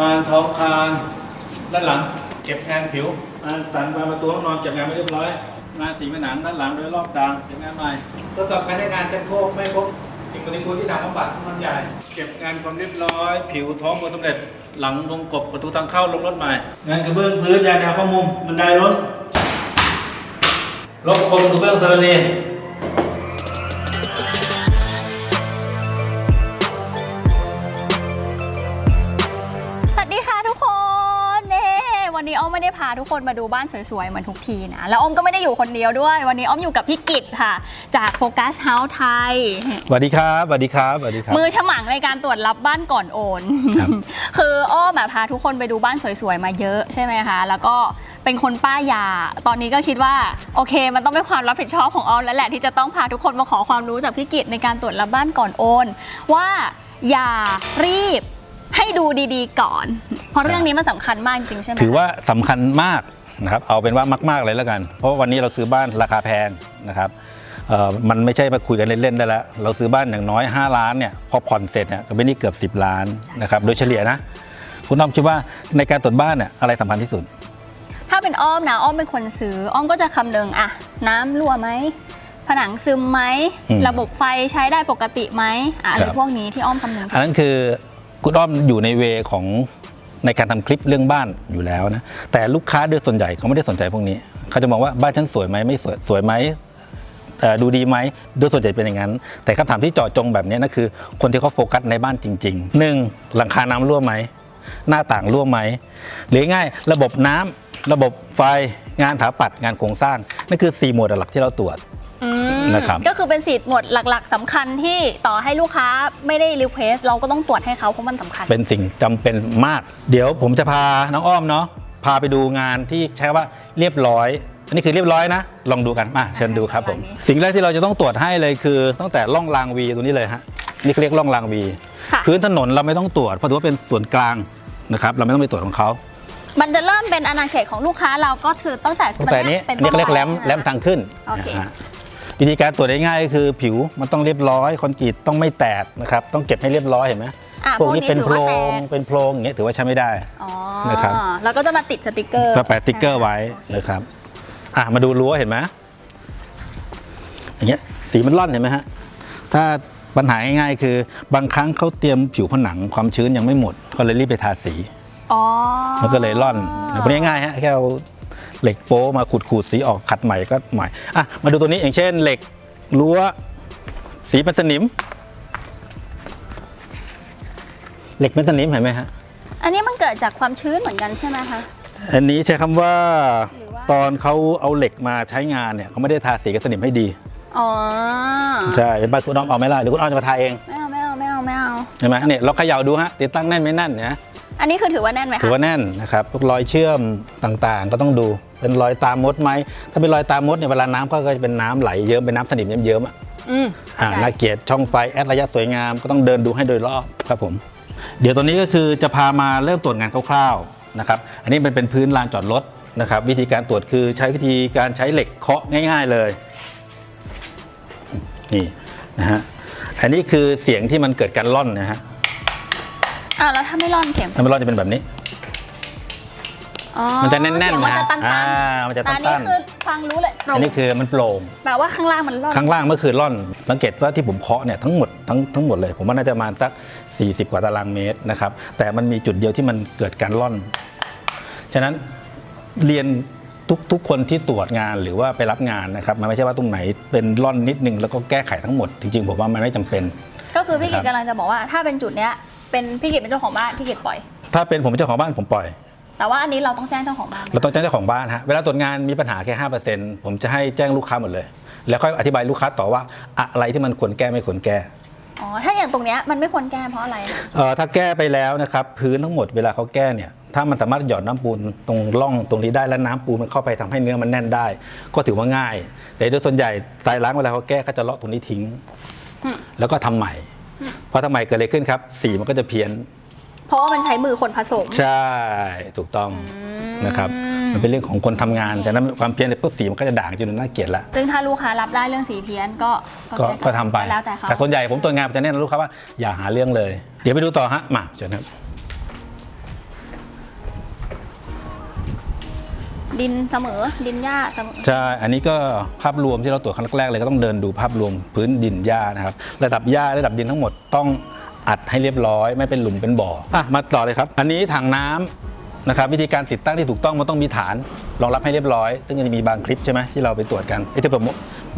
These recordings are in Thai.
งานท้องคานด้านหลัง เก็บงานผิวงานสันบานประตูห้องนอนเก็บงานไม่เรียบร้อย งานสีผนังด้านหลังโดยรอบกลางเก็บงานใหม่ทดสอบการใช้งานชักโครกไม่พบสิ่งปฏิกูลที่ทางบำบัดมันใหญ่ เก็บงานความเรียบร้อย ผิวท้องมือสำเร็จหลังลงกบประตูทางเข้าลงรถใหม่ งานกระเบื้องพื้นยาแนวข้อมุมบันไดล้นลบคมกระเบื้องธรณีส ไม่ได้พาทุกคนมาดูบ้านสวยๆ เหมือนทุกทีนะ แล้วอ้อมก็ไม่ได้อยู่คนเดียวด้วย วันนี้อ้อมอยู่กับพี่กิตค่ะ จากโฟกัสเฮาส์ไทยสวัสดีครับสวัสดีครับสวัสดีครับ มือฉมังในการตรวจรับบ้านก่อนโอนครับคืออ้อมอะพาทุกคนไปดูบ้านสวยๆ มาเยอะใช่ไหมคะ แล้วก็เป็นคนป้ายยาตอนนี้ก็คิดว่าโอเค มันต้องเป็นความรับผิดชอบของอ้อมแล้วแหละที่จะต้องพาทุกคนมาขอความรู้จากพี่กิตในการตรวจรับบ้านก่อนโอน ว่าอย่ารีบ ให้ดูดีๆก่อน เพราะเรื่องนี้มันสำคัญมากจริงๆใช่ไหมถือว่าสำคัญมากนะครับเอาเป็นว่ามากๆเลยแล้วกัน เพราะว่าวันนี้เราซื้อบ้านราคาแพงนะครับเอ่อมันไม่ใช่มาคุยกันเล่นๆได้แล้ว เราซื้อบ้านอย่างน้อย 5 ล้านเนี่ยพอผ่อนเสร็จเนี่ยก็ไม่นี่เกือบ 10 ล้านนะครับโดยเฉลี่ยนะ คุณน้อมคิดว่าในการตรวจบ้านเนี่ยอะไรสำคัญที่สุด ถ้าเป็นอ้อมนะอ้อมเป็นคนซื้อ อ้อมก็จะคำนึงอะน้ำรั่วไหมผนังซึมไหมอืมระบบไฟใช้ได้ปกติไหมอะอะไรครับ พวกนี้ที่อ้อมคำนึงอันนั้นคือ คุณอ้อมอยู่ในเวของในการทำคลิปเรื่องบ้านอยู่แล้วนะแต่ลูกค้าโดยส่วนใหญ่เขาไม่ได้สนใจพวกนี้ เขาจะมองว่าบ้านฉันสวยไหมไม่สวยสวยไหมดูดีไหมโดยส่วนใหญ่เป็นอย่างนั้น แต่คำถามที่เจาะจงแบบนี้นะคือ คนที่เขาโฟกัสในบ้านจริงๆหนึ่งหลังคาน้ำรั่วไหมหน้าต่างรั่วไหมหรือง่ายระบบน้ำระบบไฟงานถาปัดงานโครงสร้างนั่นคือ 4 หมวดหลักที่เราตรวจ นะครับ ก็คือเป็นสิทธิ์หมวดหลัก ๆสำคัญที่ต่อให้ลูกค้าไม่ได้รีเควสเราก็ต้องตรวจให้เขาเพราะมันสำคัญ เป็นสิ่งจำเป็นมาก เดี๋ยวผมจะพาน้องอ้อมเนาะพาไปดูงานที่ใช้คำว่าเรียบร้อย อันนี้คือเรียบร้อยนะ ลองดูกันมาเชิญดูครับผมประมาณนี้ สิ่งแรกที่เราจะต้องตรวจให้เลยคือตั้งแต่ร่องรางวีตรงนี้เลยฮะนี่เขาเรียกร่องรางวี ค่ะ พื้นถนนเราไม่ต้องตรวจเพราะถือว่าเป็นส่วนกลางนะครับเราไม่ต้องไปตรวจของเขามันจะเริ่มเป็นอาณาเขตของลูกค้าเราก็คือตั้งแต่ตั้งแต่นี้เป็นอันนี้เขาเรียกแหลมต้นไปแหลมทางขึ้นโอเค นะฮะ วิธีการตรวจง่ายๆก็คือผิวมันต้องเรียบร้อยคอนกรีตต้องไม่แตกนะครับต้องเก็บให้เรียบร้อยเห็นไหมอะพวกนี้เป็นถืโพอรว่าแตงกเป็นโพรงอย่างเงี้ยถือว่าใช้ไม่ได้ อ๋อนะครับ แล้วก็จะมาติดสติกเกอร์ก็แปะสติ๊กเกอร์ไว้นะครับอะมาดูรั้วเห็นไหมอย่างเงี้ยสีมันร่อนเห็นไหมฮะถ้าปัญหาง่ายๆคือบางครั้งเขาเตรียมผิวผนังความชื้นยังไม่หมดก็เลยรีบไปทาสี อ๋อมันก็เลยร่อนนะพวกนี้ง่ายฮะแค่เอา เหล็กโป๊มาขูดขูดๆสีออกขัดใหม่ก็ใหม่อะมาดูตัวนี้อย่างเช่นเหล็กรั้วสีเป็นสนิม เหล็กเป็นสนิมเห็นไหมฮะอันนี้มันเกิดจากความชื้นเหมือนกันใช่ไหมคะ อันนี้ใช้คำว่าหรือว่าตอนเขาเอาเหล็กมาใช้งานเนี่ยเขาไม่ได้ทาสีกับสนิมให้ดีอ๋อใช่เป็นบ้านคุณอ้อมเอาไหมล่ะหรือคุณอ้อมจะมาทาเองไม่เอาไม่เอาไม่เอาไม่เอาใช่ไหมเนี่ยเราเขย่าดูฮะติดตั้งแน่นไม่แน่นเนี่ยอันนี้คือถือว่าแน่นไหมคะถือว่าแน่นนะครับพวกรอยเชื่อมต่างๆ ก็ต้องดู เป็นรอยตามมดไหมถ้าเป็นรอยตามมดเนี่ยเวลาน้ำก็จะเป็นน้ำไหลเยิ้มเป็นน้ำสนิมเยิ้มๆอะอืมอ่าใช่น่าเกลียดช่องไฟแอดระยะสวยงามก็ต้องเดินดูให้โดยรอบครับผม เดี๋ยวตัวนี้ก็คือจะพามาเริ่มตรวจงานคร่าวๆนะครับอันนี้มันเป็นพื้นลานจอดรถนะครับ วิธีการตรวจคือใช้วิธีการใช้เหล็กเคาะง่าย ๆเลยนี่นะฮะอันนี้คือเสียงที่มันเกิดการล่อนนะฮะอ่าแล้วถ้าไม่ร่อนเข็มถ้ามันล่อนจะเป็นแบบนี้อ๋อ มันจะแน่นเสียงๆมันนะจะฮะตันอ่าๆมันจะแต่อันตันี้นคือฟังรู้เลยโปๆร่อังนนี้คือมันโปร่ง แปลว่าข้างล่างมันร่อน ข้างล่างเมื่อคืนร่อน สังเกตว่าที่ผมเคาะเนี่ยทั้งหมดทั้งทั้งหมดเลย ผมว่าน่าจะประมาณสัก 40 กว่าตารางเมตรนะครับ แต่มันมีจุดเดียวที่มันเกิดการร่อน ฉะนั้นเรียนทุกทุกคนที่ตรวจงานหรือว่าไปรับงานนะครับ มันไม่ใช่ว่าตรงไหนเป็นร่อนนิดนึงแล้วก็แก้ไขทั้งหมด จริงๆผมว่ามันไม่จำเป็น ก็คือพี่กิคจรับกำลังจะบอกว่าถ้าเป็นจุดเนี้ยเป็นพี่กิจเป็นเจ้าของบ้านพี่กิจปล่อย ถ้าเป็นผมเป็นเจ้าของบ้านผมปล่อย แต่ว่าอันนี้เราต้องแจ้งเจ้าของบ้านไหมเราต้องแจ้งเจ้าของบ้านฮะเวลาตรวจงานมีปัญหาแค่5%ผมจะให้แจ้งลูกค้าหมดเลย แล้วค่อยอธิบายลูกค้าต่อว่าอะไรที่มันควรแก้ไม่ควรแก้อ๋อถ้าอย่างตรงเนี้ยมันไม่ควรแก้เพราะอะไรเอ่อถ้าแก้ไปแล้วนะครับพื้นทั้งหมดเวลาเขาแก้เนี่ยถ้ามันสามารถหยอดน้ำปูนตรงร่องตรงนี้ได้แล้วน้ำปูนมันเข้าไปทำให้เนื้อมันแน่นได้ ก็ถือว่าง่าย แต่โดยส่วนใหญ่ทรายล้างเวลาเขาแก้ก็จะเลาะตรงนี้ทิ้ง อืม แล้วก็ทำใหม่พอทำใหม่เกิดอะไรขึ้นครับ สีมันก็จะเพี้ยน เพราะว่ามันใช้มือคนผสม ใช่ถูกต้องนะครับมันเป็นเรื่องของคนทำงานแต่นั้นความเพี้ยนในยปุ๊บสีมันก็จะด่างจนน่าเกลียดละ ซึ่งถ้าลูกค้ารับได้เรื่องสีเพี้ยนก็ก็ก็ทำไป แล้วแต่เขาแต่ส่วนใหญ่ผมตัวงานผมจะแนะนำลูกค้าว่าอย่าหาเรื่องเลย เดี๋ยวไปดูต่อฮะ มาเชิญครับ ดินเสมอดินหญ้าเสมอ ใช่ อันนี้ก็ภาพรวมที่เราตรวจครั้งแรกเลยก็ต้องเดินดูภาพรวมพื้นดินหญ้านะครับ ระดับหญ้าระดับดินทั้งหมดต้อง อัดให้เรียบร้อย ไม่เป็นหลุมเป็นบ่ออะมาต่อเลยครับ อันนี้ถังน้ำนะครับวิธีการติดตั้งที่ถูกต้องมันต้องมีฐานรองรับให้เรียบร้อย ซึ่งจะมีบางคลิปใช่ไหมที่เราไปตรวจกันไอ้ที่ผม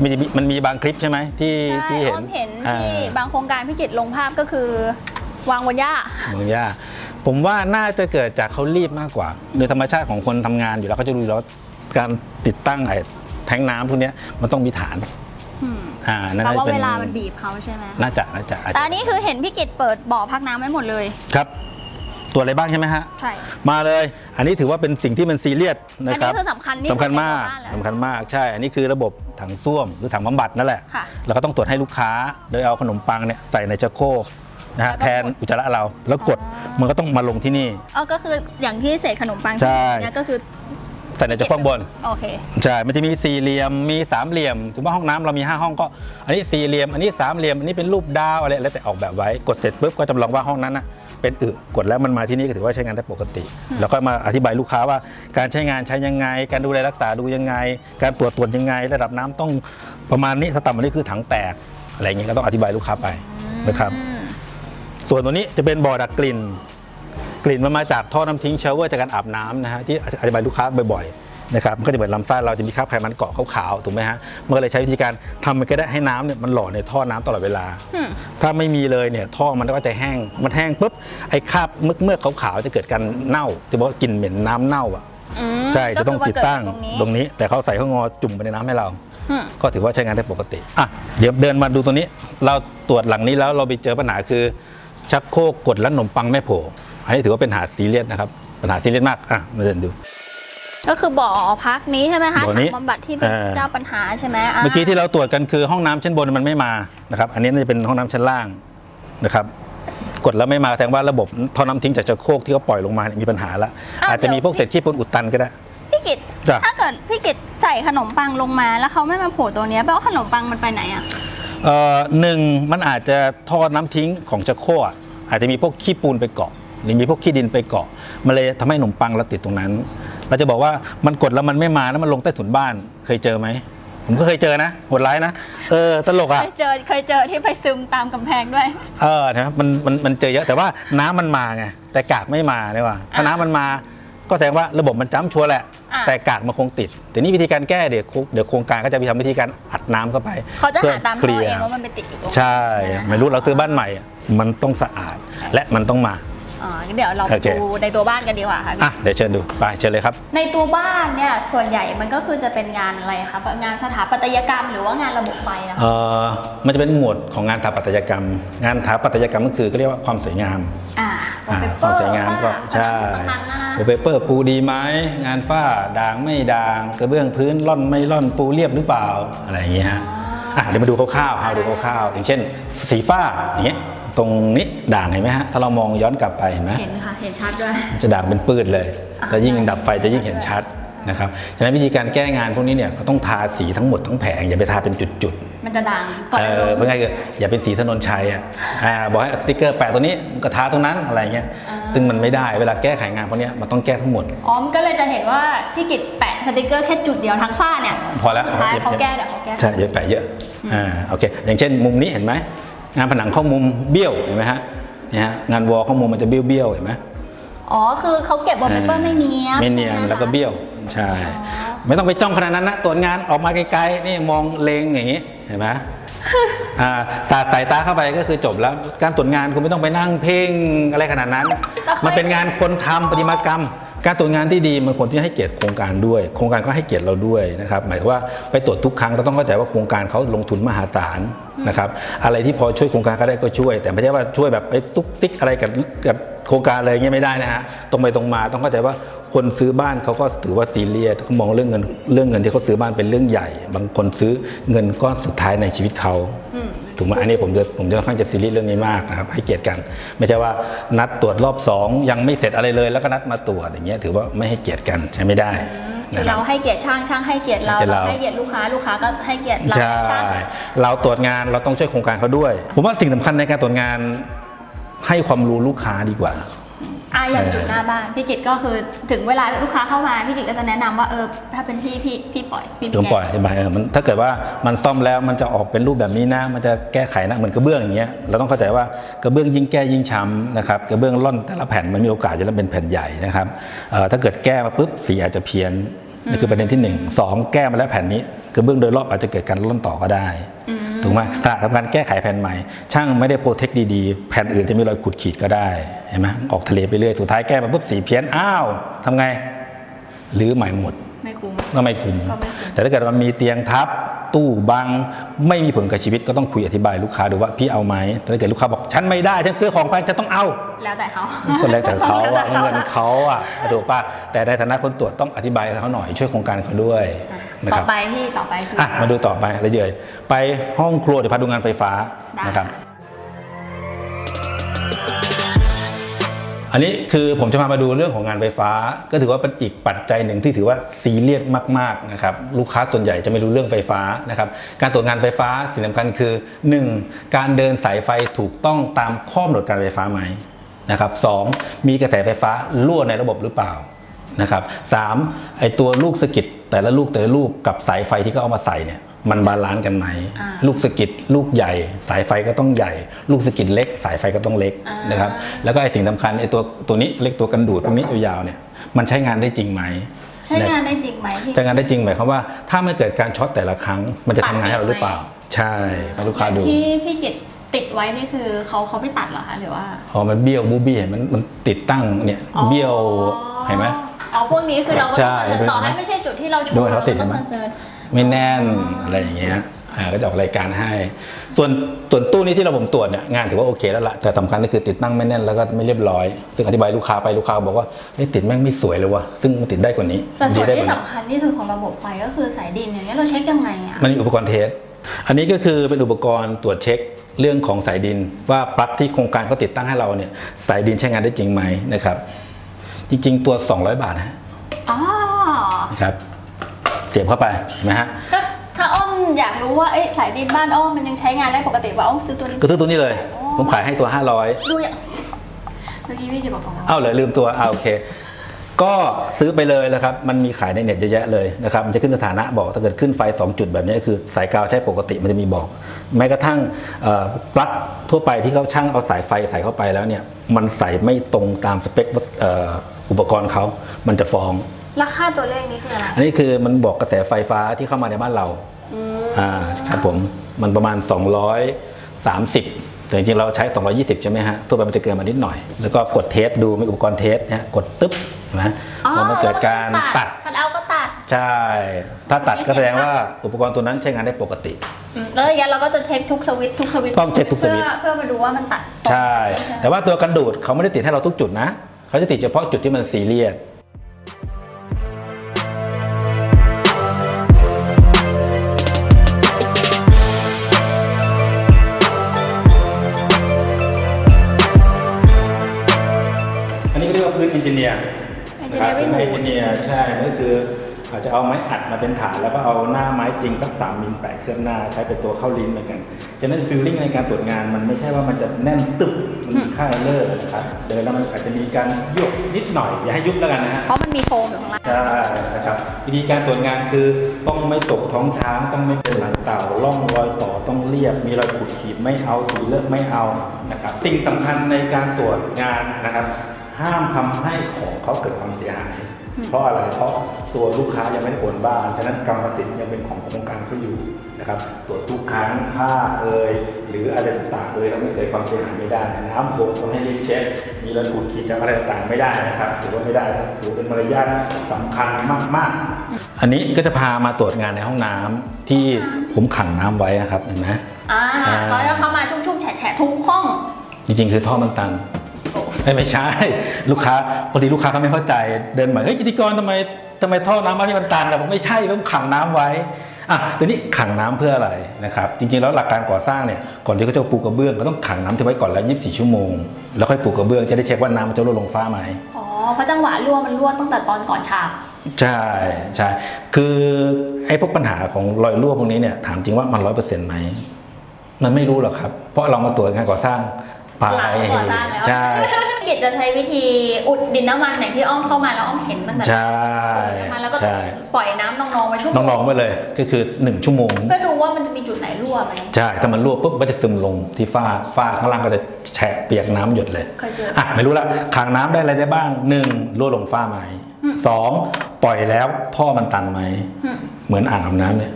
มีมันมีบางคลิปใช่ไหมที่ใช่ที่เห็นอ้อมเห็นอ่าที่บางโครงการพี่กิตลงภาพก็คือ วางบนหญ้ามือยาผมว่าน่าจะเกิดจากเขารีบมากกว่า โดยธรรมชาติของคนทำงานอยู่แล้วเขาจะรู้อยู่แล้วการติดตั้งไอ้แทงน้ำพวกเนี้ยมันต้องมีฐาน อืมอ่านั่นเพราะว่าป็นเวลามันบีบเขาใช่ไหมน่าจะน่าจะอาจแต่จะอันนี้คือเห็นพี่กิตเปิดบ่อพักน้ำไว้หมดเลย ครับตัวอะไรบ้างใช่ไหมฮะ ใช่ มาเลย อันนี้ถือว่าเป็นสิ่งที่มันซีเรียสอันะนครันี้บคือสำคัญนี่สำคัญมากเป็นในหบ้นแล้วสำคัญมากใช่ อันนี้คือระบบถังส้วมหรือถังบำบัดนั่นแหละค่ะเราก็ต้องตรวจให้ลูกค้า โดยเอาขนมปังเนี่ยใส่ในชักโครกนะฮะแล้วก็แทนอุจจาระเราแล้วกดอ๋อ มันก็ต้องมาลงที่นี่อ๋อก็คืออย่างที่เศษขนมปังใช่เนี่ยก็คือ ใส่ในชักโครกบน โอเค ใช่ มันจะมีสี่เหลี่ยม มีสามเหลี่ยม ถึงว่าห้องน้ำเรามี 5 ห้องก็ อันนี้สี่เหลี่ยม อันนี้สามเหลี่ยม อันนี้เป็นรูปดาวอะไร แล้วแต่ออกแบบไว้ กดเสร็จปุ๊บก็จำลองว่าห้องนั้นนะเป็นอึ กดแล้วมันมาที่นี่ก็ถือว่าใช้งานได้ปกติ แล้วก็มาอธิบายลูกค้าว่าการใช้งานใช้ยังไง การดูแลรักษาดูยังไง การตรวจตรวจยังไง ระดับน้ำต้องประมาณนี้ถ้าต่ำกว่านี้คือถังแตก อะไรอย่างเงี้ยก็ต้องอธิบายลูกค้าไปนะครับอืมส่วนตัวนี้จะเป็นบ่อดักกลิ่น กลิ่นมันมาจากท่อน้ำทิ้งเชาเวอร์จากการอาบน้ำนะฮะที่อธิบายลูกค้าบ่อยๆนะครับมันก็จะเหมือนลำไส้เราจะมีคราบไขมันเกาะขาวๆถูกไหมฮะมันก็เลยใช้วิธีการทำมันก็ได้ให้น้ำเนี่ยมันหล่อในท่อน้ำตลอดเวลาอืมถ้าไม่มีเลยเนี่ยท่อมันก็จะแห้งมันแห้งปุ๊บไอ้คราบเมือกเมือกๆขาวๆจะเกิดการเน่าที่บอกว่ากลิ่นเหม็นน้ำเน่าอะอืมใช่จะต้องติดตั้งก็คือว่าเกิดจากตรงนี้ แต่เขาใส่ข้างงอจุ่มไปในน้ำให้เราอืมก็ถือว่าใช้งานได้ปกติอะเดี๋ยวเดินมาดูตัวนี้ เราตรวจหลังนี้แล้วเราไปเจอปัญหาคือ ชักโครกกดแล้วขนมปังไม่โผล่อันนี้ถือว่าเป็นปัญหาซีเรียสนะครับปัญหาซีเรียสมากอะมาเดินดู ก็คือบ่อพักนี้ใช่ไหมคะบ่อนี้ ถังบำบัดที่เป็นเออเจ้าปัญหาใช่ไหมอ่าเมื่อกี้ที่เราตรวจกันคือห้องน้ำชั้นบนมันไม่มานะครับ อันนี้น่าจะเป็นห้องน้ำชั้นล่างนะครับ กดแล้วไม่มาแสดงว่าระบบท่อน้ำทิ้งจากชักโครกที่เขาปล่อยลงมาเนี่ยมีปัญหาละอาจจะมีพวกเศษขี้ปูนอุดตันก็ได้ พี่กิตจ้ะ ถ้าเกิดพี่กิตใส่ขนมปังลงมาแล้วเขาไม่มาโผล่ตัวเนี้ยแปลว่าขนมปังมันไปไหนอะ เอ่อหนึ่งมันอาจจะท่อน้ำทิ้งของชักโครกอะอาจจะมีพวกขี้ปูนไปเกาะ หรือมีพวกขี้ดินไปเกาะมันเลยทำให้ขนมปังเราติดตรงนั้น เราจะบอกว่ามันกดแล้วมันไม่มาแล้วมันลงใต้ถุนบ้านเคยเจอไหม ผมก็เคยเจอนะโหดร้ายนะ เออตลกอะเคยเจอเคยเจอที่ไปซึมตามกำแพงด้วย เออนะครับมันมันมันเจอเยอะแต่ว่าน้ำมันมาไงแต่กากไม่มาเนี่ยว่าถ้าอะน้ำมันมา ก็แสดงว่าระบบมันจ้ำชัวร์แหละ อะ แต่กากมันคงติด แต่นี่วิธีการแก้เดี๋ยวโคเดี๋ยวโครงการก็จะไปทำวิธีการอัดน้ำเข้าไปเขาจะพื่หาตามเคท่ลีอยเอร์งว่ามันไปติดอยู่ตรงไหน ใช่ ไม่รู้เราซื้อบ้านใหม่อะมันต้องสะอาดและมันต้องมา อ๋องั้นเดี๋ยวเราไปโอเค ดูในตัวบ้านกันดีกว่าค่ะอะเดี๋ยวเชิญดูไปเชิญเลยครับ ในตัวบ้านเนี่ยส่วนใหญ่มันก็คือจะเป็นงานอะไรคะงานสถาปัตยกรรม หรือว่างานระบบไฟนะคะ เอ่อมันจะเป็นหมวดของงานสถาปัตยกรรม งานสถาปัตยกรรมก็คือก็เรียกว่าความสวยงาม อ่าอ่า wallpaper ความสวยงามก็ใช่ผนังนะคะโอเปเปอร์ปูดีไหมงานฝ้าด่างไม่ด่างกระเบื้องพื้นร่อนไม่ร่อนปูเรียบหรือเปล่าอะไรอย่างเงี้ยฮะอะเดี๋ยวมาดูคร่าวๆเอาดูคร่าวๆอย่างเช่น สีฝ้าอย่างเงี้ย ตรงนี้ด่างเห็นไหมฮะ ถ้าเรามองย้อนกลับไปเห็นไหมเห็นค่ะ เห็นชัดด้วย จะด่างเป็นปื้ดเลยอ่าแล้วยิ่งดับไฟจะยิ่งเห็นชัดนะครับ ฉะนั้นวิธีการแก้งานพวกนี้เนี่ยเขาต้องทาสีทั้งหมดทั้งแผง อย่าไปทาเป็นจุดมันจะดังๆก่อนเอลองเพื่อไงคืออย่าเป็นสีถนนชัยอะอ่าบอกให้สติ๊กเกอร์แปะตรงนี้ก็ทาตรงนั้นอะไรเงี้ย ซึ่งมันไม่ได้เวลาแก้ไขงานพวกเนี้ยมันต้องแก้ทั้งหมด อ๋อมนก็เลยจะเห็นว่าพี่กิจแปะสติกเกอร์แค่จุดเดียวทั้งฝ้าเนี่ย พอแล้วสุดท้ายเขาแก้เดี๋ยวเขาแก้ ใช่อย่าแปะเยอะ อ่า โอเค อย่างเช่นมุมนี้เห็นไหม งานผนังเข้ามุมเบี้ยวเห็นไหมฮะเนี่ยฮะงานวอลเข้ามุมมันจะเบี้ยวเบี้ยวๆเห็นไหม อ๋อ คือเขาเก็บวอลเปเปอร์ไม่เนียบไม่เนียนใช่หคะ แล้วก็เบี้ยวใช่ ไม่ต้องไปจ้องขนาดนั้นนะตรวจงานออกมาไกลๆนี่มองเลงอย่างนี้เห็นไหม อ่าตาสายตาเข้าไปก็คือจบแล้วการตรวจงานคุณไม่ต้องไปนั่งเพ่งอะไรขนาดนั้นมันเป็นงานคนทำประติมากรรม การตรวจงานที่ดีมันควรที่ให้เกียรติโครงการด้วย โครงการก็ให้เกียรติเราด้วยนะครับหมายถึงว่าไปตรวจทุกครั้งเราต้องเข้าใจว่าโครงการเขาลงทุนมหาศาลนะครับอะไรที่พอช่วยโครงการก็ได้ก็ช่วย แต่ไม่ใช่ว่าช่วยแบบไปตุ๊กติ๊กอะไรกับกับโครงการอะไรเงี้ยไม่ได้นะฮะตรงไปตรงมาต้องเข้าใจว่าคนซื้อบ้านเขาก็ถือว่าซีเรียสเขามองเรื่องเงินเรื่องเงินที่เขาซื้อบ้านเป็นเรื่องใหญ่ บางคนซื้อเงินก้อนสุดท้ายในชีวิตเขา ถูกไหมอันนี้ผมจะผมจะค่อนข้างจะซีเรียสเรื่องนี้มากนะครับให้เกียรติกัน ไม่ใช่ว่านัดตรวจรอบสองยังไม่เสร็จอะไรเลย แล้วก็นัดมาตรวจอย่างเงี้ยถือว่าไม่ให้เกียรติกันใช้ไม่ได้คือนะครัเราบให้เกียรติช่างช่างให้เกียรติเราให้เกียรติเราเราให้เกียรติลูกค้าลูกค้าก็ให้เกียรติเราใช่ช่างเราตรวจงานเราต้องช่วยโครงการเขาด้วย ผมว่าสิ่งสำคัญในการตรวจงานให้ความรู้ลูกค้าดีกว่า อะอย่างจุดหน้าบ้านพี่กิตก็คือถึงเวลาลูกค้าเข้ามาพี่กิตก็จะแนะนำว่าเออถ้าเป็นพี่พี่พี่ปล่อยพี่จงปล่อยอธิบายเออมันถ้าเกิดว่ามันซ่อมแล้วมันจะออกเป็นรูปแบบนี้นะ มันจะแก้ไขนะเหมือนกระเบื้องอย่างเงี้ยเราต้องเข้าใจว่ากระเบื้องยิ่งแก้ยิ่งช้ำนะครับกระเบื้องร่อนแต่ละแผ่นมันมีโอกาสจะเริ่มเป็นแผ่นใหญ่นะครับเอ่อถ้าเกิดแก้มาปุ๊บสีอาจจะเพี้ยนนี่คือประเด็นที่หนึ่งสองแก้มาแล้วแผ่นนี้กระเบื้องโดยรอบอาจจะเกิดการร่อนต่อก็ได้ ถูกไหมขณะทำการแก้ไขแผ่นใหม่ ช่างไม่ได้โปรเทคดีๆ แผ่นอื่นจะมีรอยขูดขีดก็ได้เห็นไหมออกทะเลไปเรื่อยสุดท้ายแก้มาปุ๊บสีเพี้ยนอ้าวทำไงหรือใหม่หมดไม่คุ้มก็ไม่คุ้มก็ไม่คุ้มแต่ถ้าเกิดมันมีเตียงทับตู้บังไม่มีผลกับชีวิตก็ต้องคุยอธิบายลูกค้าดูว่าพี่เอาไหมแต่ถ้าเกิดลูกค้าบอกฉันไม่ได้ฉันซื้อของไปฉันต้องเอา แล้วแต่เขาก็แล้วแต่เขาอะแล้วแต่เงินเขาอะถูกป่ะแต่ในฐานะคนตรวจต้องอธิบายเขาหน่อยช่วยโครงการเขาด้วย นะต่คอรับไปพี่ต่อไปคือออะมาดูต่อไปเลยเยไปห้องครัวเดี๋ยวพาดูงานไฟฟ้าได้นะครับ อันนี้คือผมจะพามาดูเรื่องของงานไฟฟ้า ก็ถือว่าเป็นอีกปัจจัยหนึ่งที่ถือว่าซีเรียสมากๆนะครับลูกค้าส่วนใหญ่จะไม่รู้เรื่องไฟฟ้านะครับการตรวจงานไฟฟ้าสิ่งสำคัญคือ 1. การเดินสายไฟถูกต้องตามข้อกำหนดการไฟฟ้าไหมนะครับสองมีกระแสไฟฟ้ารั่วในระบบหรือเปล่า นะครับสามไอตัวลูกสะกิดแต่ละลูกแต่ละลูกกับสายไฟที่เขาเอามาใส่เนี่ยมันบาลานซ์กันไหมอ่าลูกสะกิดลูกใหญ่ สายไฟก็ต้องใหญ่ ลูกสะกิดเล็ก สายไฟก็ต้องเล็กอ่านนะครับแล้วก็ไอ้สิ่งสำคัญไอ้ตัวตัวนี้เล็กตัวกันดูดตรงนี้ยาวๆเนี่ยมันใช้งานได้จริงไหมใช้งานได้จริงไหมพี่ใช้งานได้จริงหมายความว่าถ้าไม่เกิดการช็อตแต่ละครั้ง มันจะทำงานให้เราหรือเปล่า ใช่ให้ลูกค้าดูที่พี่กิตติดไว้นี่คือเขาเขาไม่ตัดเหรอคะหรือว่าอ๋อมันเบี้ยวบูบี้เห็นมันมันติดตั้งเนี่ยเบี้ยวเห็นไหม อ๋อพวกนี้คือเราก็ใช่ต้องเห็นไหมต่อให้ไม่ใช่จุดที่เราโชว์ดูให้เขาติดรก็เห็นไหมคอนเซิร์นไม่แน่นอะไรอย่างเงี้ยอ่าก็จะออกรายการให้ ส่วนส่วนตู้นี้ที่เราผมตรวจเนี่ยงานถือว่าโอเคแล้วล่ะแต่สำคัญก็คือติดตั้งไม่แน่นแล้วก็ไม่เรียบร้อย ซึ่งอธิบายลูกค้าไปลูกค้าบอกว่าเฮ้ยติดแม่งไม่สวยเลยว่ะซึ่งติดได้กว่านี้แต่ส่วนได้กที่ว่านี้สำคัญที่สุดของระบบไฟก็คือสายดินอย่างเงี้ยเราเช็คยังไงอะมันมีอุปกรณ์เทสอันนี้ก็คือเป็นอุปกรณ์ตรวจเช็คเรื่องของสายดิน ว่าปลั๊กที่โครงการเขาติดตั้งให้เราเนี่ยสายดินใช้งานได้จริงไหมนะครับ จริง ๆ ตัว 200 บาทนะฮะอ๋อนะครับ เสียบเข้าไปเห็นไหมฮะ ก็ถ้าอ้อมอยากรู้ว่าเอ๊ะสายดินบ้านอ้อมมันยังใช้งานได้ปกติว่าอ้อมซื้อตัวนี้ ก็ซื้อตัวนี้เลย อ๋อ ผมขายให้ตัว 500 ดูอย่างเมื่อกี้พี่จะบอกของเรา เอ้าเลยลืมตัวอ่าโอเค ก็ซื้อไปเลยนะครับ มันมีขายในเน็ตเยอะแยะเลยนะครับ มันจะขึ้นสถานะบอกถ้าเกิดขึ้นไฟ 2 จุดแบบนี้คือสายกาวใช้ปกติมันจะมีบอก แม้กระทั่งเอ่อปลั๊กทั่วไปที่เขาช่างเอาสายไฟใส่เข้าไปแล้วเนี่ย มันใส่ไม่ตรงตามสเปคเอ่อ อุปกรณ์เขามันจะฟ้อง ราคาตัวเลขนี้คืออะไร อันนี้คือมันบอกกระแสไฟฟ้าที่เข้ามาในบ้านเราอ่าครับผมมันประมาณ 230 แต่จริงๆเราใช้ 220 ใช่ไหมฮะทั่วไปมันจะเกินมานิดหน่อย แล้วก็กดเทสดูมีอุปกรณ์เทสเนี่ยกดตึ๊บเห็นไหมอ๋อพอมันเกิดการตัด คันเอาก็ตัดใช่ ถ้าตัดก็แสดงว่าอุปกรณ์ตัวนั้นใช้งานได้ปกติ อืมแล้วอย่างเงี้ยเราก็จะเช็คทุกสวิตช์ทุกสวิตช์ต้องเช็คทุกสวิตช์ เพื่อเพื่อมาดูว่ามันตัดใช่แต่ว่าตัวกันดูดเขาไม่ได้ติดให้เราทุกจุดนะ เขาจะติดเฉพาะจุดที่มันซีเรียสอันนี้ก็เรียกว่าพื้นอินจิเนียร์ Engineering เอนจิเนียร์ใช่ก็คือ อาจจะเอาไม้อัดมาเป็นฐาน แล้วก็เอาหน้าไม้จริงสักสามมิลแปะเคลือบหน้าใช้เป็นตัวเข้าลิ้นเหมือนกันฉะนั้นฟิลลิ่งในการตรวจงานมันไม่ใช่ว่ามันจะแน่นตึบมันมีค่าเลอร์นะครับเดินแล้วมันอาจจะมีการยุบนิดหน่อยอย่าให้ยุบแล้วกันนะฮะเพราะมันมีโฟมอยู่ข้างล่างใช่นะครับวิธีการตรวจงานคือต้องไม่ตกท้องช้างต้องไม่เป็นหลังเต่าร่องรอยต่อต้องเรียบ มีรอยขูดขีดไม่เอาสีเลอะไม่เอานะครับสิ่งสำคัญในการตรวจงานนะครับห้ามทำให้ของเขาเกิดความเสียหาย เพราะอะไรเพราะตัวลูกค้ายังไม่ได้โอนบ้าน ฉะนั้นกรรมสิทธิ์ยังเป็นของโครงการเขาอยู่นะครับตรวจทุกครั้งผ้าเอ่ยหรืออะไรต่างๆเอ่ยทำให้เกิดความเสียหายไม่ได้น้ำหกต้องให้รีบเช็ค มีรอยขูดขีดจากอะไรต่างๆไม่ได้นะครับถือว่าไม่ได้นะถือเป็นมารยาทสำคัญมากๆ อันนี้ก็จะพามาตรวจงานในห้องน้ำที่ผมขังน้ำไว้นะครับเห็นไหมอ่าอ่าเขาจะเข้ามาชุ่มๆแฉะๆทุกห้อง จริงๆ คือท่อมันตัน โอ้เอ้ยไม่ใช่ ลูกค้าปกติลูกค้าเขาไม่เข้าใจเดินมาเฮ้ยกิติกรทำไมทำไมท่อน้ำบ้านที่มันตันแต่ผมไม่ใช่ผมขังน้ำไว้อะทีนี้ขังน้ำเพื่ออะไรนะครับจริงๆแล้วหลักการก่อสร้างเนี่ยก่อนที่เขาจะปูกระเบื้องก็ต้องขังน้ำทิ้งไว้ก่อนแล้ว 24 ชั่วโมง แล้วค่อยปูกระเบื้องจะได้เช็คว่าน้ำมันจะรั่วลงฟ้าไหมอ๋อเพราะจังหวะรั่วมันรั่วตั้งแต่ตอนก่อนฉาบใช่ใช่คือไอ้พวกปัญหาของรอยรั่วพวกนี้เนี่ยถามจริงว่ามันร้อยเปอร์เซ็นต์ไหมมันไม่รู้หรอกครับ เพราะเรามาตรวจงานก่อสร้าง ไปหลังก่อสร้างแล้วใช่ กิจจะใช้วิธีอุดดินน้ำมันอย่างที่อ้อมเข้ามาแล้วอ้อมเห็นตั้งแต่ใช่อุดดินน้ำมันแล้วก็ใช่ ปล่อยน้ำนองๆไว้ชั่วโมงน้องๆไว้เลยก็คือ 1 ชั่วโมงเพื่อดูว่ามันจะมีจุดไหนรั่วไหม ใช่ ถ้ามันรั่วปุ๊บมันจะซึมลงที่ฝ้าฝ้าข้างล่างก็จะแฉะเปียกน้ำหยดเลยเคยเจออะไม่รู้ละขังน้ำได้อะไรได้บ้างหนึ่งรั่วลงฝ้าไหมอืมสองปล่อยแล้วท่อมันตันไหมอืมเหมือนอ่างอาบน้ำเนี่ย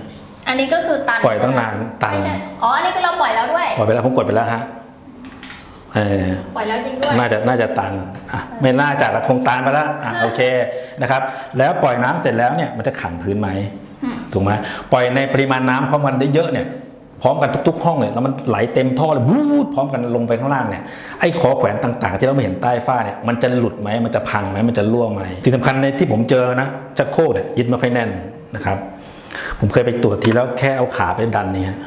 อันนี้ก็คือตันปล่อยตั้งนานตัน ไม่ใช่อ๋ออันนี้คือเราปล่อยแล้วด้วย ปล่อยไปแล้วผมกดไปแล้วฮะ เออปล่อยแล้วจริงด้วย น่าจะน่าจะตันอะไม่น่าจะละคงตันไปแล้วอะโอเคนะครับ แล้วปล่อยน้ำเสร็จแล้วเนี่ยมันจะขังพื้นไหมอืมถูกไหมปล่อยในปริมาณน้ำเพราะมันได้เยอะเนี่ยพร้อมกันทุกๆห้องเลยแล้วมันไหลเต็มท่อเลยบู๊ดพร้อมกันลงไปข้างล่างเนี่ยไอ้ขอแขวนต่างๆ ที่เราไม่เห็นใต้ฝ้าเนี่ยมันจะหลุดไหมมันจะพังไหมมันจะรั่วไหมที่สำคัญในที่ผมเจอนะชักโครกเนี่ยยึดไม่ค่อยแน่นนะครับ ผมเคยไปตรวจทีแล้วแค่เอาขาไปดันเนี่ยฮะ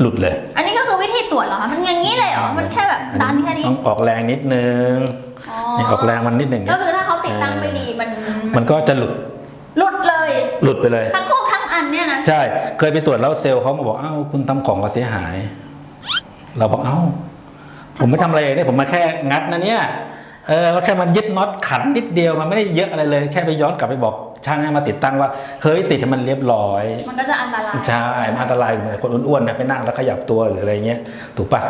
หลุดเลย อันนี้ก็คือวิธีตรวจเหรอคะมันอย่างนี้เลยเหรอมันแค่แบบดันแค่นี้ต้องออกแรงนิดนึงอ๋อนี่ออกแรงมันนิดหนึ่งก็คือถ้าเขาติดตั้งไม่ดีมันมันก็จะหลุด หลุดเลย หลุดไปเลย ทั้งโคกทั้งอันเนี่ยนะใช่เคยไปตรวจแล้วเซลล์เขามาบอกเอ้าคุณทำของเราเสียหาย เราบอกเอ้าผมไม่ทำอะไรเนี่ยผมมาแค่งัดนะเนี่ยเออก็แค่มันยึดน็อตขันนิดเดียวมันไม่ได้เยอะอะไรเลย แค่ไปย้อนกลับไปบอก ช่างให้มาติดตั้งว่า เฮ้ยติดให้มันเรียบร้อย มันก็จะอันตรายใช่มันอันตรายเหมือนคนอ้วนๆนะไปนั่งแล้วขยับตัวหรืออะไรเงี้ยถูกปะ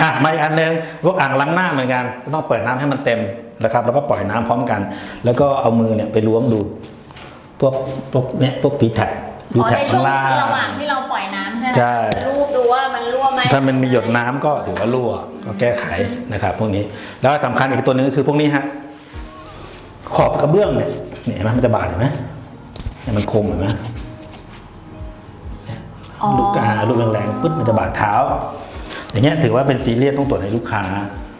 อะมาอีกอันหนึงพวกอ่างล้างหน้าเหมือนกันก็ต้องเปิดน้ำให้มันเต็มนะครับ แล้วก็ปล่อยน้ำพร้อมกัน แล้วก็เอามือเนี่ยไปล้วงดู พวกพวกเนี่ยพวกผีแท็กผีอ๋อแท็กในช่ข้าวงงล่างระหว่างที่เราปล่อยน้ำใช่ไหมใช่รูปดูว่ามันรั่วไหมถ้ามันมีหยดน้ำก็ถือว่ารั่วก็แก้ไขนะครับ พวกนี้แล้วสำคัญอีกตัวหนึงก็คือพวกนี้ฮะขอบกระเบื้องเนี่ย เนี่ยเห็นไหมมันจะบาดเห็นไหมเนี่ยมันคมเห็นไหมอ๋อลูกกาลูกแรงๆปึ๊บมันจะบาดเท้า อย่างเงี้ยถือว่าเป็นซีเรียสต้องตรวจให้ลูกค้า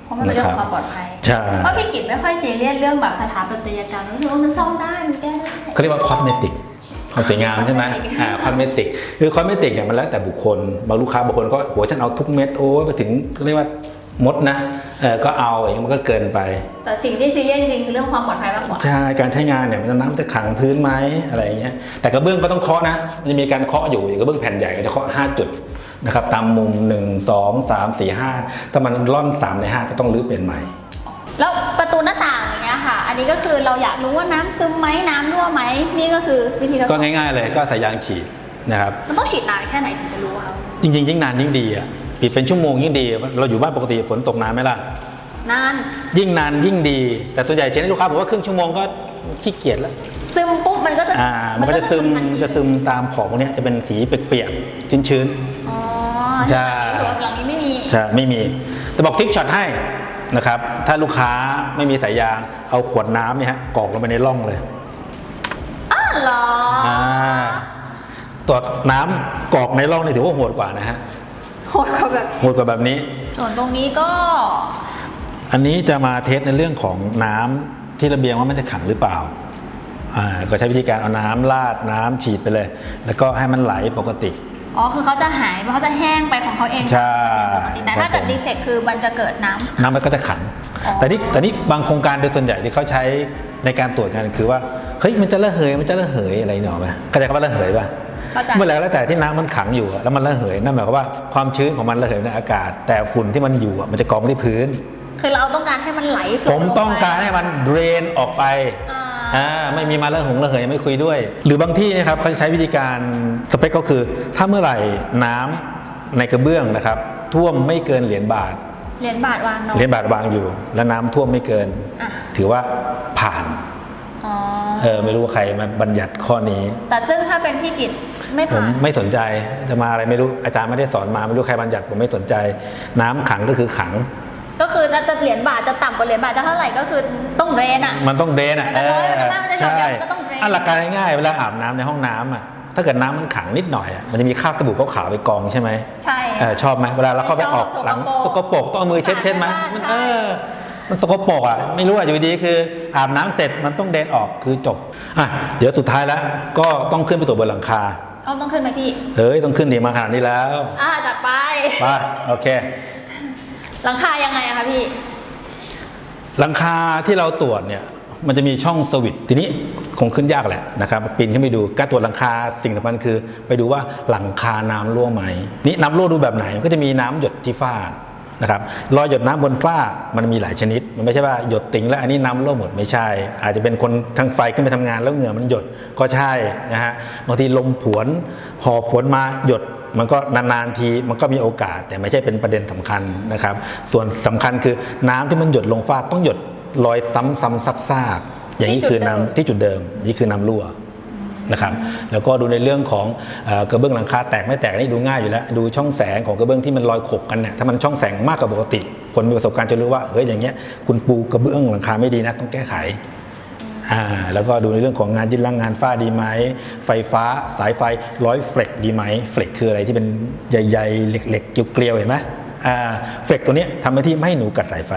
เพราะมันเป็นนะเรื่อครังบความปลอดภัยใช่เพราะพี่กิจไม่ค่อยซีเรียสเรื่องแบบสถาปัตยกรรมรู้สึกว่ามันซ่อมได้มันแก้ได้เขาเรียกว่าคอสเมติกความสวยงามใช่ไหม cosmetic อ่าคอสเมติกคือคอสเมติกเนี่ยมันแล้วแต่บุคคล บางลูกค้าบางคนก็โหฉันเอาทุกเม็ดโอ้ยไปถึงเรียกว่า มดนะเออก็เอาอย่างเงี้ยมันก็เกินไป แต่สิ่งที่ซีเรียสจริงๆคือเรื่องความปลอดภัยมากกว่าใช่การใช้งานเนี่ยมันจะน้ำจะขังพื้นไหมอะไรอย่างเงี้ยแต่กระเบื้องก็ต้องเคาะนะมันจะมีการเคาะอยู่อย่างกระเบื้องแผ่นใหญ่ก็จะเคาะ5จุดนะครับตามมุม 1 2 3 4 5 ถ้ามันร่อน 3 ใน 5 ก็ต้องรื้อเปลี่ยนใหม่ แล้วประตูหน้าต่างอย่างเงี้ยค่ะ อันนี้ก็คือเราอยากรู้ว่าน้ำซึมไหมน้ำรั่วไหมนี่ก็คือวิธีเราก็ง่ายๆเลยก็ใส่ยางฉีดนะครับมันต้องฉีดนานแค่ไหนถึงจะรู้ครับจริงๆยิ่งนานยิ่งดีอะ ปิดเป็นชั่วโมงยิ่งดี เราอยู่บ้านปกติฝนตกนานไหมล่ะ นาน ยิ่งนานยิ่งดี แต่ตัวใหญ่เช่นให้ลูกค้าบอกว่าครึ่งชั่วโมงก็ขี้เกียจแล้ว ซึมปุ๊บมันก็จะอ่า มันก็จะซึมทันทีจะซึมตามขอบพวกเนี้ยจะเป็นสีเปียกๆชื้นๆอ๋อใช่หลังนี้ไม่มีใช่ไม่มี แต่บอกทิกช็อตให้นะครับ ถ้าลูกค้าไม่มีสายยางเอาขวดน้ำเนี่ยฮะกรอกลงไปในร่องเลย อ้าวเหรอออ่าตัวน้ำกรอกในร่องนี่ถือว่าโหดกว่านะฮะ โหดกว่าแบบโหดกว่าแบบนี้ ส่วนตรงนี้ก็ อันนี้จะมาเทสในเรื่องของน้ำที่ระเบียงว่ามันจะขังหรือเปล่าอ่าก็ใช้วิธีการเอาน้ำราดน้ำฉีดไปเลย แล้วก็ให้มันไหลปกติ อ๋อ คือเขาจะหายเขาจะแห้งไปของเขาเองใช่ปกติแต่ถ้าเกิดครับผมดีเฟกคือมันจะเกิดน้ำน้ำมันก็จะขังอ๋อแต่นี่แต่นี่บางโครงการโดยส่วนใหญ่ที่เขาใช้ในการตรวจงานคือว่า เฮ้ยมันจะระเหยมันจะระเหยอะไรเนาะไหมเข้าใจคำว่าระเหยป่ะเข้าใจเมื่อไหร่ก็แล้วแต่ที่น้ำมันขังอยู่อะแล้วมันระเหยนั่นหมายความว่าความชื้นของมันระเหยในอากาศ แต่ฝุ่นที่มันอยู่อะมันจะกองที่พื้น คือเราต้องการให้มันไหลผมลต้องไปการให้มันเดรนออกไปอ่าอ่าไม่มีมาระหงระเหยไม่คุยด้วย หรือบางที่นะครับเขาจะใช้วิธีการสเปคก็คือ ถ้าเมื่อไหร่น้ำในกระเบื้องนะครับ ท่วมไม่เกินเหรียญบาทเหรียญบาทวางเนาะเหรียญบาทวางอยู่ แล้วน้ำท่วมไม่เกินอะถือว่าผ่านอ๋อ เออไม่รู้ว่าใครมาบัญญัติข้อนี้ แต่ซึ่งถ้าเป็นพี่กิจไม่ผมผ่าน ไม่สนใจจะมาอะไรไม่รู้อาจารย์ไม่ได้สอนมาไม่รู้ใครบัญญัติผมไม่สนใจ น้ำขังก็คือขัง ก็คือถ้าจะเหรียญบาทจะต่ำกว่าเหรียญบาทจะเท่าไหร่ก็คือต้องเดรนอะ มันต้องเดนอะมันจะน้อยมันจะมากมันจะหยดใช่มันก็ต้องเดรนอันหลักการง่ายๆเวลาอาบน้ำในห้องน้ำอะถ้าเกิดน้ำมันขังนิดหน่อยอะมันจะมีคราบสบู่ขาวๆไปกองใช่ไหม ใช่ เออชอบไหมเวลาเราเข้าไปออกไม่ชอบหลังสสกกปปรรกกต้องเอามือเช็ดเช็ดไหมใช่มันเออ มันสกปรกอะไม่รู้อะอยู่ดีๆคืออาบน้ำเสร็จมันต้องเดนออกคือจบอะเดี๋ยวสุดท้ายแล้วก็ต้องขึ้นไปตรวจบนหลังคาเอาต้องขึ้นไหมพี่เฮ้ยต้องขึ้นดีมาขนาดนี้แล้วอ่าจัดไปไปโอเค หลังคายังไงอะคะพี่ หลังคาที่เราตรวจเนี่ยมันจะมีช่องสวิตช์ทีนี้คงขึ้นยากแหละนะครับปีนขึ้นไปดูการตรวจหลังคาสิ่งสำคัญคือ ไปดูว่าหลังคาน้ำรั่วไหมนี่น้ำรั่วดูแบบไหนก็จะมีน้ำหยดที่ฝ้า นะครับรอยหยดน้ำบนฝ้ามันมีหลายชนิด มันไม่ใช่ว่าหยดติ่งแล้วอันนี้น้ำรั่วหมดไม่ใช่ อาจจะเป็นคนทางไฟขึ้นไปทำงานแล้วเหงื่อมันหยดก็ใช่นะฮะบางทีลมผวนหอบฝนมาหยดมันก็นานๆทีมันก็มีโอกาส แต่ไม่ใช่เป็นประเด็นสำคัญนะครับ ส่วนสำคัญคือน้ำที่มันหยดลงฝ้าต้องหยดลอยซ้ำๆซากๆอย่างนี้คือน้ำที่จุดเดิมนี่คือน้ำรั่ว นะครับแล้วก็ดูในเรื่องของอกระเบื้องหลังคาแตกไม่แตกนี่ดูง่ายอยู่แล้ว ดูช่องแสงของกระเบื้องที่มันลอยขบกันเนี่ยถ้ามันช่องแสงมากกว่าปกติ คนมีประสบการณ์จะรู้ว่าเฮ้ยอย่างเงี้ยคุณปูกระเบื้องหลังคาไม่ดีนะต้องแก้ไขอ่าแล้วก็ดูในเรื่องของงานยึดล่างงานฝ้าดีไหมไฟฟ้าสายไฟร้อยเฟล็กดีไหมเฟล็กคืออะไรที่เป็นใหญ่ๆเหล็กๆเกลียวๆเห็นไหมอ่าเฟล็กตัวนี้ทำหน้าที่ไม่ให้หนูกัดสายไฟ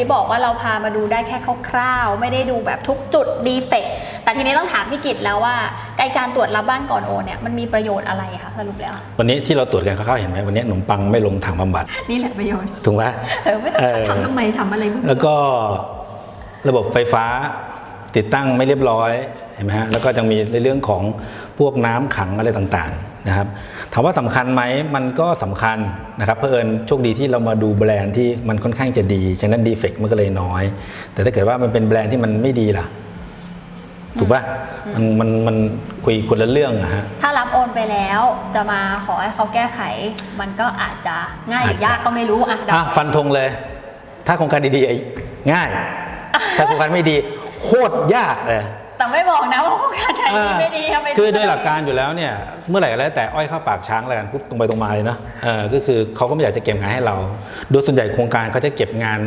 ที่บอกว่าเราพามาดูได้แค่คร่าวๆ ไม่ได้ดูแบบทุกจุดดีเฟกแต่ทีนี้ต้องถามพี่กิตแล้วว่าไอการตรวจรับบ้านก่อนโอนเนี่ยมันมีประโยชน์อะไรคะสรุปแล้ว วันนี้ที่เราตรวจกันคร่าวๆเห็นไหมวันนี้ขนมปังไม่ลงถังบำบัดนี่แหละประโยชน์ถูกไหมเออไม่ต้องเออทำทำไมทำอะไรมึงแล้วก็ระบบไฟฟ้าติดตั้งไม่เรียบร้อยเห็นไหมฮะแล้วก็จะมีในเรื่องของพวกน้ำขังอะไรต่างๆ นะครับถามว่าสำคัญไหมมันก็สำคัญนะครับเพอเอิญโชคดีที่เรามาดูแบรนด์ที่มันค่อนข้างจะดี ฉะนั้นดีเฟกมันก็เลยน้อย แต่ถ้าเกิดว่ามันเป็นแบรนด์ที่มันไม่ดีล่ะ ถูกป่ะมันมันมันคุยคนละเรื่องอะฮะถ้ารับโอนไปแล้วจะมาขอให้เขาแก้ไข มันก็อาจจะง่ายหรือยากก็ไม่รู้อะเดาอะฟันธงเลย ถ้าโครงการดีๆไอ้ง่าย ถ้าโครงการไม่ดีโคตรยากเลย แต่ไม่บอกนะว่าโครงการไหนดีไม่ดีทำไมคือโดยหลักการอยู่แล้วเนี่ยเมื่อไหร่ก็แล้วแต่อ้อยเข้าปากช้างอะไรกันปุ๊บตรงไปตรงมาเลยเนาะเออก็คือเขาก็ไม่อยากจะเก็บงานให้เรา โดยส่วนใหญ่โครงการเขาจะเก็บงาน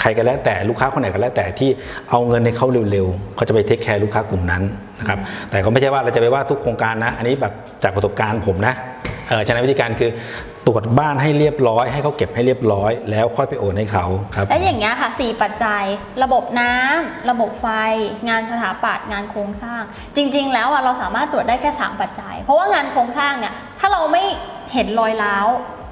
ใครก็แล้วแต่ลูกค้าคนไหนก็แล้วแต่ที่เอาเงินในเขาเร็วๆเขาจะไปเทคแคร์ลูกค้ากลุ่มนั้นนะครับแต่ก็ไม่ใช่ว่าเราจะไปว่าทุกโครงการนะ อันนี้แบบจากประสบการณ์ผมนะ ฉะนั้นวิธีการคือตรวจบ้านให้เรียบร้อย ให้เขาเก็บให้เรียบร้อย แล้วค่อยไปโอนให้เขาครับ และอย่างเงี้ยค่ะ 4 ปัจจัย ระบบน้ำระบบไฟ งานสถาปัตย์งานโครงสร้าง จริง ๆ แล้วอะเราสามารถตรวจได้แค่ 3 ปัจจัย เพราะว่างานโครงสร้างเนี่ยถ้าเราไม่เห็นรอยร้าว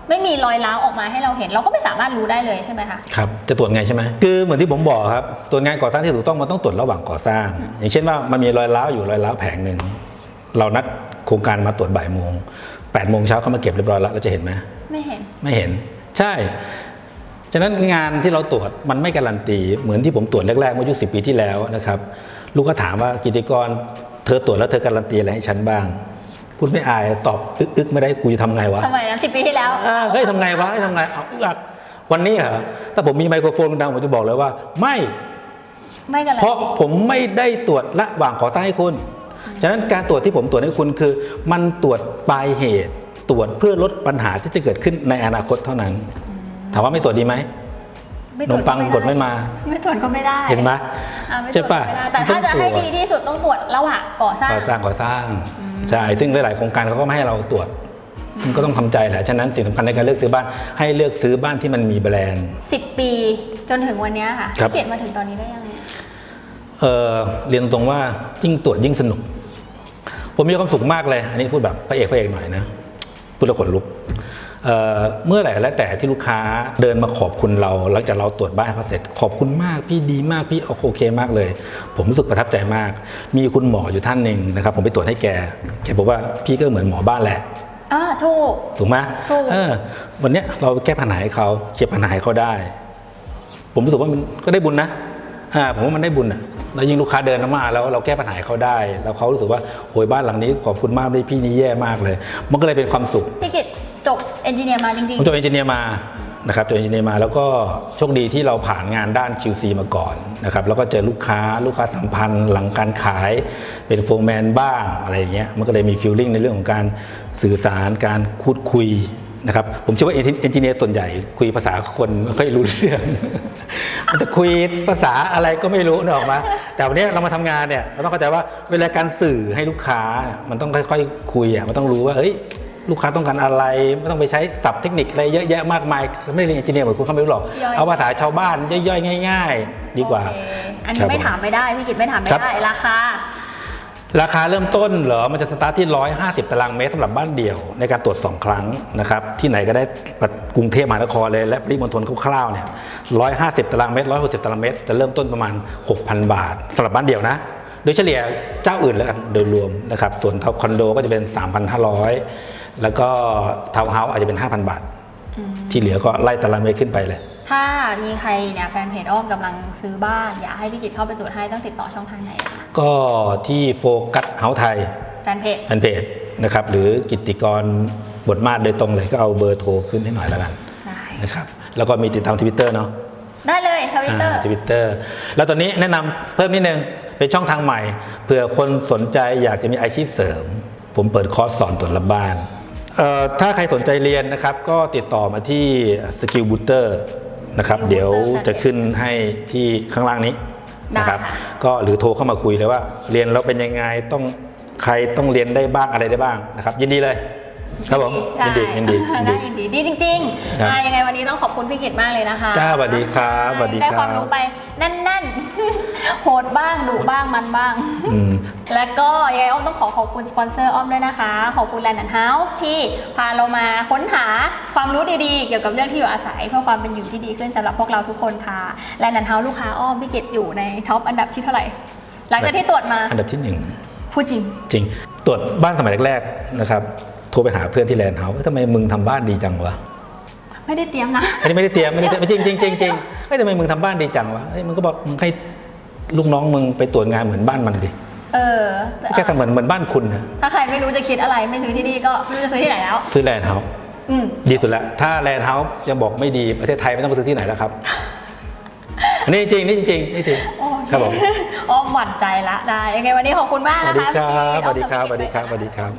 ไม่มีรอยร้าวออกมาให้เราเห็น เราก็ไม่สามารถรู้ได้เลยใช่ไหมคะ ครับ จะตรวจไงใช่ไหมคือเหมือนที่ผมบอกครับตรวจงานก่อสร้างที่ถูกต้องมันต้องตรวจระหว่างก่อสร้าง อย่างเช่นว่ามันมีรอยร้าวอยู่รอยร้าวแผงหนึ่งเรานัดโครงการมาตรวจบ่ายโมง แปดโมงเช้าเขามาเก็บเรียบร้อยแล้วเราจะเห็นไหมไม่เห็น ไม่เห็น ใช่ ฉะนั้นงานที่เราตรวจมันไม่การันตี เหมือนที่ผมตรวจแรกๆเมื่อยุสิปีที่แล้วนะครับ ลูกก็ถามว่ากิติกร เธอตรวจแล้วเธอการันตีอะไรให้ฉันบ้าง พูดไม่อายตอบอึกอึกไม่ได้กูจะทำไงวะสมัยนั้นสิปีที่แล้วอ่าเฮ้ยทำไงวะเฮ้ยทำไงเอาอึกอักวันนี้เหรอถ้าผมมีไมโครโฟนดังผมจะบอกเลยว่า ไม่ไม่กันเลยเพราะผมไม่ได้ตรวจระหว่างก่อสร้างให้คุณ ฉะนั้นการตรวจที่ผมตรวจให้คุณคือ มันตรวจปลายเหตุ ตรวจเพื่อลดปัญหาที่จะเกิดขึ้นในอนาคตเท่านั้น ถามว่าไม่ตรวจดีไหมไม่ขนมปังกดไม่มา ไม่ตรวจก็ไม่ได้ เห็นไหมอ่าไม่ตรวจใช่ปะก็ไม่ได้แต่ถ้าจะให้ดีที่สุดต้องตรวจระหว่างก่อสร้างก่อสร้างก่อสร้างใช่ซึ่งหลาย ๆ โครงการเขาก็ไม่ให้เราตรวจมันก็ต้องทำใจแหละ ฉะนั้นสิ่งสำคัญในการเลือกซื้อบ้าน ให้เลือกซื้อบ้านที่มันมีแบรนด์ 10 ปีจนถึงวันเนี้ยค่ะครับพี่เกียรติมาถึงตอนนี้ได้ยังไงเอ่อเรียนตรงๆว่ายิ่งตรวจยิ่งสนุก ผมมีความสุขมากเลย อันนี้พูดแบบพระเอกพระเอกหน่อยนะพูดแล้วขนลุกเอ่อเมื่อไหร่ก็แล้วแต่ที่ลูกค้าเดินมาขอบคุณเราหลังจากเราตรวจบ้านให้เขาเสร็จ ขอบคุณมากพี่ดีมากพี่โอเคมากเลย ผมรู้สึกประทับใจมาก มีคุณหมออยู่ท่านหนึ่งนะครับ ผมไปตรวจให้แกแกบอกว่าพี่ก็เหมือนหมอบ้านแหละอ่าถูกถูกไหมถูกเออวันเนี้ยเราแก้ปัญหาให้เขาเคลียร์ปัญหาให้เขาได้ ผมรู้สึกว่ามันก็ได้บุญนะอ่าผมว่ามันได้บุญอะ แล้วยิ่งลูกค้าเดินมาแล้วเราแก้ปัญหาให้เขาได้ แล้วเขารู้สึกว่าโอ้ยบ้านหลังนี้ขอบคุณมากเลยพี่นี่แย่มากเลย มันก็เลยเป็นความสุขพี่กิตจบเอนจิเนียร์มาจริงผมจบเอนจิเนียร์มานะครับจบเอนจิเนียร์มาแล้วก็โชคดีที่เราผ่านงานด้าน QC มาก่อนนะครับแล้วก็เจอลูกค้าลูกค้าสัมพันธ์หลังการขายเป็นโฟร์แมนบ้างอะไรอย่างเงี้ยมันก็เลยมีฟิลลิ่งในเรื่องของการสื่อสารการพูดคุย นะครับผมเชื่อว่าเอนจิเนียร์ส่วนใหญ่ คุยภาษาคนไม่ค่อยรู้เรื่อง มันจะคุยภาษาอะไรก็ไม่รู้นึกออกมาแต่วันนี้เรามาทำงานเนี่ยเราต้องเข้าใจว่าเวลาการสื่อให้ลูกค้ามันต้องค่อยๆ คุยอะมันต้องรู้ว่าเฮ้ยลูกค้าต้องการอะไร ไม่ต้องไปใช้ศัพท์เทคนิคอะไรเยอะแยะมากมาย ไม่ได้เรียนเอนจิเนียร์เหมือนคุณเขาไม่รู้หรอกย่อยเอาภาษาชาวบ้านย่อยๆ ง่ายๆๆดีกว่าโอเคอันนี้ครับไม่ผถามไม่ได้พี่กิตไม่ถามไม่ครับได้ราคา ราคาเริ่มต้นเหรอ มันจะสตาร์ทที่ 150 ตารางเมตรสำหรับบ้านเดี่ยวในการตรวจ 2 ครั้งนะครับ ที่ไหนก็ได้กรุงเทพมหานครเลย และปริมณฑลคร่าวๆเนี่ย 150 ตารางเมตร 160 ตารางเมตร จะเริ่มต้นประมาณ 6,000 บาทสำหรับบ้านเดี่ยวนะ โดยเฉลี่ยเจ้าอื่นแล้วกันโดยรวมนะครับ ส่วนคอนโดก็จะเป็น 3,500 แล้วก็ทาวน์เฮาส์อาจจะเป็น 5,000 บาท ที่เหลือก็ไล่ตารางเมตรขึ้นไปเลย ถ้ามีใครเนี่ยแฟนเพจอ้อมกำลังซื้อบ้าน อยากให้พี่กิจเข้าไปตรวจให้ต้องติดต่อช่องทางไหนคะก็ที่โฟกัสเฮาส์ไทยแฟนเพจ แฟนเพจนะครับ หรือกิตติกรบทมาศโดยตรงเลยก็เอาเบอร์โทรขึ้นให้หน่อยแล้วกันได้ นะครับ แล้วก็มีติดตามทวิตเตอร์เนาะ ได้เลยทวิตเตอร์ ทวิตเตอร์แล้วตอนนี้แนะนำเพิ่มนิดนึง เป็นช่องทางใหม่เผื่อคนสนใจอยากจะมีอาชีพเสริม ผมเปิดคอร์สสอนตรวจรับบ้านเอ่อถ้าใครสนใจเรียนนะครับ ก็ติดต่อมาที่สกิลบูเตอร์ นะครับ Skill เดี๋ยว Booster จะขึ้นให้ที่ข้างล่างนี้นะครับได้ค่ะก็หรือโทรเข้ามาคุยเลยว่า เรียนแล้วเป็นยังไงต้องใครต้องเรียนได้บ้างอะไรได้บ้างนะครับ ยินดีเลย ครับผมยินดียินดียินได้ดียินดีดีจริงครับๆอะยังไงวันนี้ต้องขอบคุณพี่กิจมากเลยนะคะจ้าสวัสดีครับสวัสดีครับได้ความรู้ไปแน่นๆโหดบ้างดุบ้างมันบ้างอืมแล้วก็ยังไงอ้อมต้องขอขอบคุณสปอนเซอร์อ้อมด้วยนะคะ ขอบคุณ Land and House ที่พาเรามาค้นหาความรู้ดีๆ เกี่ยวกับเรื่องที่อยู่อาศัยเพื่อความเป็นอยู่ที่ดีขึ้นสำหรับพวกเราทุกคนค่ะ Land and House ลูกค้าอ้อมพี่กิจอยู่ในท็อปอันดับที่เท่าไหร่ หลังจากที่ตรวจมาอันดับที่หนึ่งพูดจริงจริง ตรวจบ้านสมัยแรกๆนะครับ โทรไปหาเพื่อนที่แลนด์เฮาส์ทำไมมึงทำบ้านดีจังวะไม่ได้เตรียมนะอันนี้ไม่ได้เตรียมไม่ได้เตรียมจริงจริงจริงจริงเฮ้ยทำไมมึงทำบ้านดีจังวะเฮ้ยมึงก็บอกมึงให้ลูกน้องมึงไปตรวจงานเหมือนบ้านมันดิเออแต่แค่ทำเหมือนเหมือนบ้านคุณนะถ้าใครไม่รู้จะคิดอะไรไม่ซื้อที่นี่ก็ไม่รู้จะซื้อที่ไหนแล้ว ซื้อแลนด์เฮาส์อืมดีสุดละถ้าแลนด์เฮาส์ยังบอกไม่ดีประเทศไทยไม่ต้องไปซื้อที่ไหนแล้วครับอันนี้จริงนี่จริงนี่จริงโอเคครับผมอ้อมหวั่นใจละได้ยังไงวันนี้ขอบคุณมากสวันะสดีคะครับพี่สวัสดีครับสอ้อวัมสดีกัครับสวัสดีครับ